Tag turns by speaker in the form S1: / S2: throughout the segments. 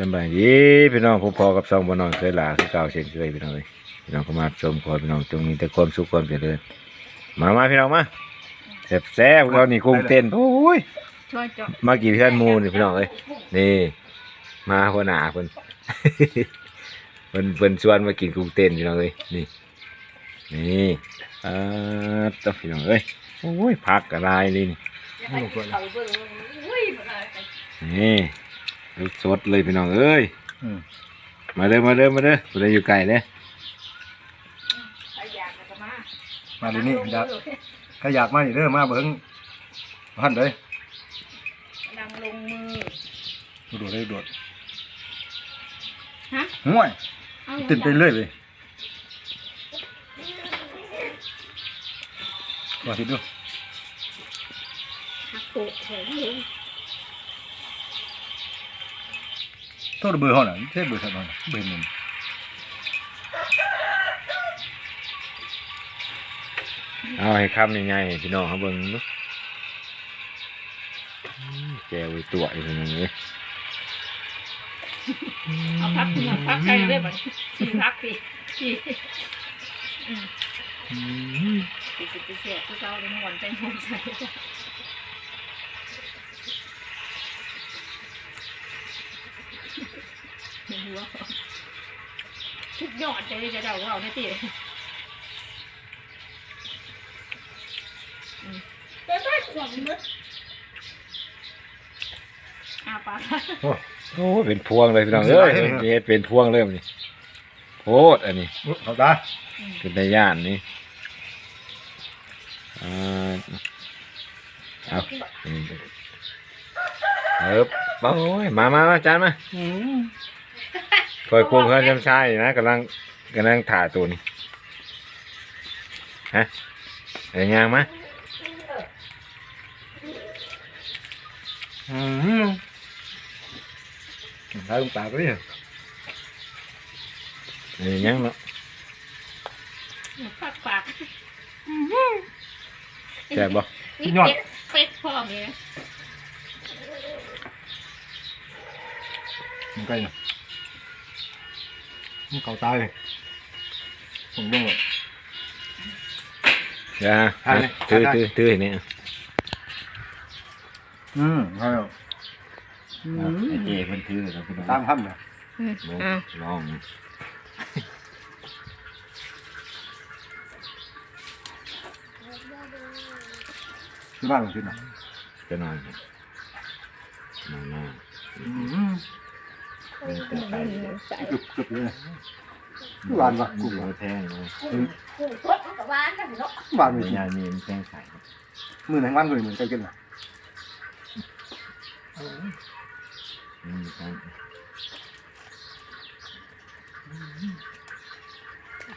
S1: สบายดีพี่น้องผมพอกับซองบนอนเคยลาคือเก่าเช่นเคยพี่น้องเอ้ยพี่น้องก็มาชมขอยพี่น้องจงมีแต่ความสุขความเจริญมามาพี่น้องมาแซ่บๆเขานี่กุ้งเต้นโอ้ยมากี่เพื่อนมูนี่พี่น้องเอ้ยนี่มาหัวหนาเพิ่นเพิ่นเพิ่นชวนมากินกุ้งเต้นพี่น้องเอ้ยนี่นี่อ่าต้องพี่น้องเอ้ยโอ้ยผักกระไรนี่นี่
S2: ให้เขาเบิ่งอุ้ยบ่ได้
S1: นี่ลูกสดเลยพี่น้องเอ้ย
S3: อืม
S1: มาเด้อมาเด้อมาเด้อบ่ได้อยู่ไกลเด้อ
S2: ใครอยากก็มา
S3: มาดีนี่อยากถ้าอยากมานี่เด้อมาเบิ่งพันเลย
S2: ดังลงมือ
S3: โดดเลยโดด
S2: ฮะ
S3: ห่วย
S2: เอา
S3: ติดไปเรื่อยเลยมาสิดู
S2: หักโตะแข็งเลย
S3: โทษเบอร์เขาน่ะใช่เบอร์สักหน่อยน่ะเบอร์หนึ่ง
S1: เอาให้คำใหญ่ๆให้พี่น้องเขาเบิ่งเนาะอืมแกวไว้ตัวอีกพี่น้องเอ้ย
S2: เอาพักเงินพักใครได้บ่ที่พักสิที่
S1: อืม
S2: ที่สิไปเสียที่เขาเลยหวนใจหวนใส่ หัวทุกยอดใจจะเดาว่าเนี่ยติไปไปขวบมึงอาปาก
S1: โอ้โอ้เป็นพวงเลยพี่น้องเอ้ยเฮ็ดเป็นพวงเริ่มนี่โคตรอันนี้
S3: อุ๊ยเขาตา
S1: เป็นในย่านนี่อ่าเอานี่เอิบโอ้ยมามามาจานมา คอยคุมเพื่อนจำชายนะกำลังกำลังถ่าตัวนี้ฮะอะไรยางมา
S3: อืมใช้ลูกตาไปเนี่ย
S1: อะไรยังเนาะ
S2: ปากปาก
S1: แซ่บบ่
S2: นี่เป็ดเป็ดพร้อมเลย
S3: มันใกล้เนี่ย มันเขาตายเลยผมเบิ่งเลย
S1: อย่า
S3: ถ่ายเลย
S1: ถือ
S3: ถ่าย
S1: ถือถืออย่างนี้
S3: อืมใช่แล้วอื
S1: ไอ้
S3: ม
S1: เจเพิ่นถือแล้วพี่น้อง
S3: ตามพันเลย
S2: อ่า
S1: ลอง
S3: ที่บ้านมันขึ้นน่ะ
S1: จะนอนนอนนอน
S3: อืม
S1: เป็นแต่ไก่
S3: กึบกึบเลยหวานวะ
S1: กุ้
S3: กุ้
S1: ง
S3: งหวาน
S1: มันแท่งเลย
S2: กุ้งสดกับหวานกันเนาะ
S3: หวานมี
S1: ไม่
S3: สิ
S1: ยายมีมันแท่งไข่
S3: มือไหนบ้านเลยเหมือนกันกินน่ะ
S1: อืมครับ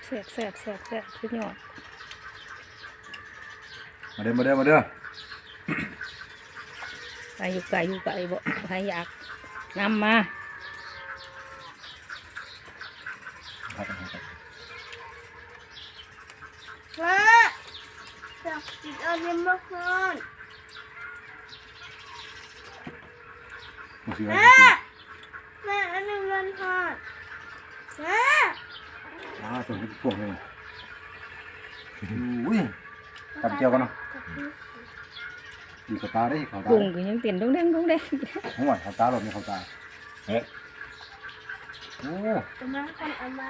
S2: แซ่บแซ่บแซ่บแซ่บทุกยอด
S3: มาเด้อมาเด้อมาเด้อ
S2: ใครอยู่ไกลอยู่ไกลบ่ใครอยากนำมา
S4: แม่ อยากกินอะไรมากนอน
S3: มาสิ
S4: แม่แม่อันนี้มันทอดแม่
S3: อ่าตัวนี้พวกเลยอุ้ยตัดเจียวกันเนาะดีเขาตาได้เขาตา
S2: กุ้งก็ยังเต้นดงแดงดงแดง
S3: หัวเขาตาหลบในเขาตา
S1: เอ๊ะ
S3: โอ้
S4: เอามาทำเอามา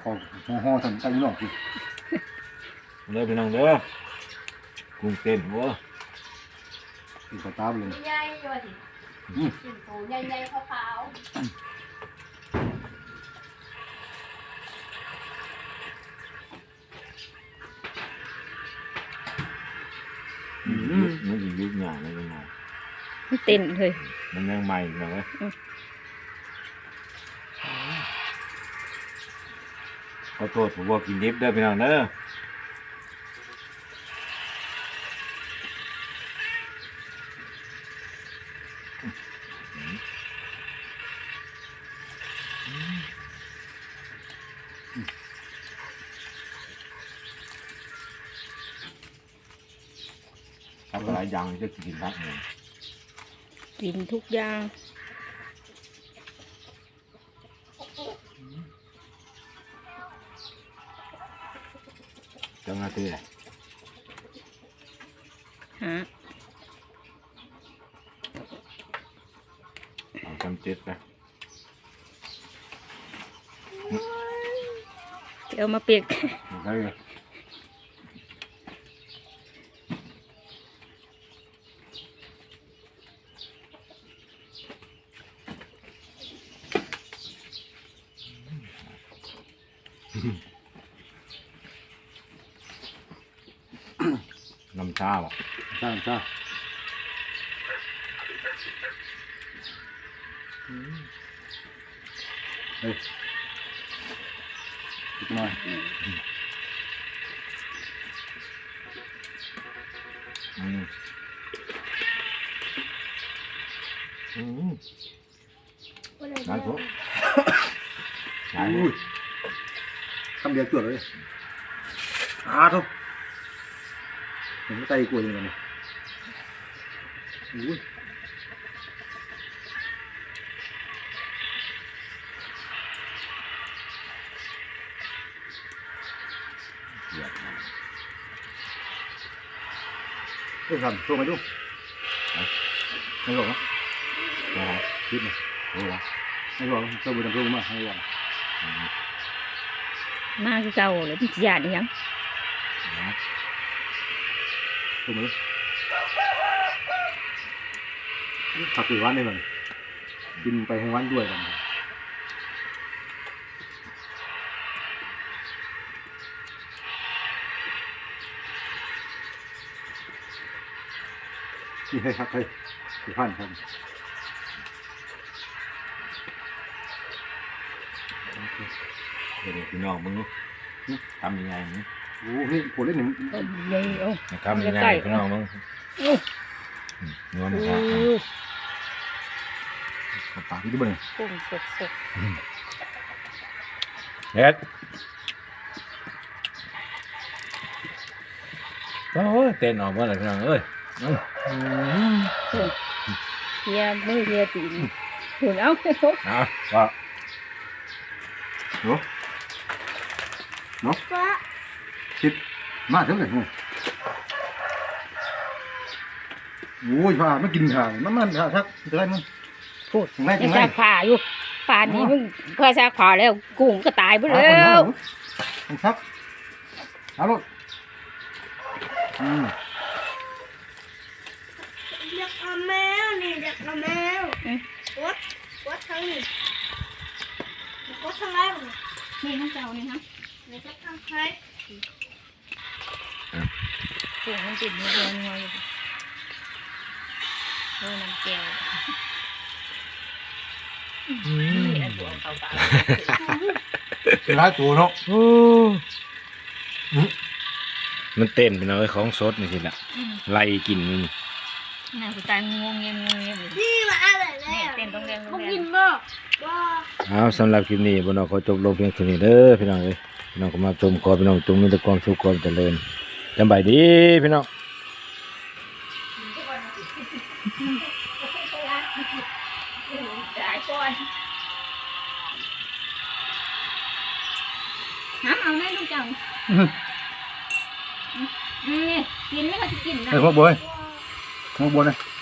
S3: เขาห่อห่อทำใจยุ่งสิ
S1: เด้อพี่น้องเด้อ กุ้งเต้นโว้
S3: ดีเขาตาเลย
S2: ใหญ่ๆว่าสิ
S3: อืม
S2: กินโตใหญ่ๆขาว
S1: มันอยู่ยุคหยาเลยยังไง
S2: ๆเต้นเลย
S1: มันยังใหม่อยู่นะเว้ย
S2: อืม
S1: ขอโทษผมบอกกินดิบเด้อพี่น้องเด้อ ทำหลายอย่างจะกินได้ไง
S2: กินทุกอย่าง
S1: จังนาทีเลย
S2: ฮะ
S1: สามเจ็ดนะ
S2: เดี๋ยวมาเปียก
S1: ได้เลยน้ำชาบ่
S3: ใช่ใช่เฮ้ย อีกหน่อย
S1: อืมอืมได้ทุกได้ทุ
S3: อุ้
S1: ก
S3: ยคำเดียวจวดเลยอาทุกเห็นใจกลัวยังไงเนี่ยอุ้ย เรื่องทำโชว์มาดูไม่บอกนะ
S1: ได้
S3: คิดเลย
S1: รู้ละ
S3: ไม่บอกเจ้าบุญทำโชว์มาไม่บอก
S1: อืม
S2: มาคือเก่าเลยพี่ญาติยัง
S1: นะ
S3: โชว์มาดูขับไปวันเลยมันบินไปให้วันด้วยมัน นี่ให้ครับให้ให้พันครับ
S1: เดี๋ยวพี่น้องมึงรู้ทำยังไงมึง
S3: โอ้นี่ผลเล่นหนึ่ง
S2: โอ้ยโอ้
S1: ทำยังไงพี่น้องมึง
S2: โอ้
S1: นวล
S2: โอ้
S1: ครับ
S3: ขับปากที่ด้วย
S2: กุ้งสดสด
S1: เฮ็ดโอ้ยเต้นออกมาเลยพี่น้องเอ้ยอืม
S2: เฮียมือเฮียตีนหุ่นเอาไปพก
S1: เอาว่า
S3: เนาะเนาะคิดมาเท่าไหร่เนี่ยโอ้ยพาไม่กินห่ามันมันผ่าทักจะได้มั้ง
S2: พูด
S3: ไหน
S2: ยั
S3: ถึ
S2: ง
S3: งไหน
S2: ซักผ้าอยู่ป่านี้มึงพอซักผ้าแล้วกุ้งก็ตายไปแล้ว
S3: มันทักเอาลูกอืม
S4: กกับแมวนี่เด็กกับแมววัดวัดทั้งนี้วัดทั้งไรบ้าง
S2: นี่น้องเจ้านี่ฮะ
S4: เด็กกับทั้งใคร
S2: กุ้งมันติดมือเดียวงัวอยู่เออน้ำแก้วนี่อันตัวเขาตา
S3: เป็นร้ายตัวเนาะ
S1: โอ้มันเต้นพี่น้องเอ้ยของสดนี่สิละไล่กินนี่
S2: น่าสตางงงเงียบงงเงียบเลย
S4: นี่มาอะไรแล้ว
S2: เนี่ยเต้นตรงแดงตรง
S4: เขา
S2: แด
S4: กิ
S2: ง
S4: นบ่บ่
S1: เอาสำหรับคลิปนี้พี่น้องขอจบลงเพียงเท่านี้เด้อพี่น้องเอ้ยพี่น้องก็มาชมขอพี่น้องจงมีแต่ความสุขความเจริญจำบายดีพี่น้อง
S2: จ่ายก่อนน้ำเอาไหมลูกจังนี่กินไม่เขาจะกินนะ
S3: ไอ้พวกบอย พวกบอยนะ
S4: บ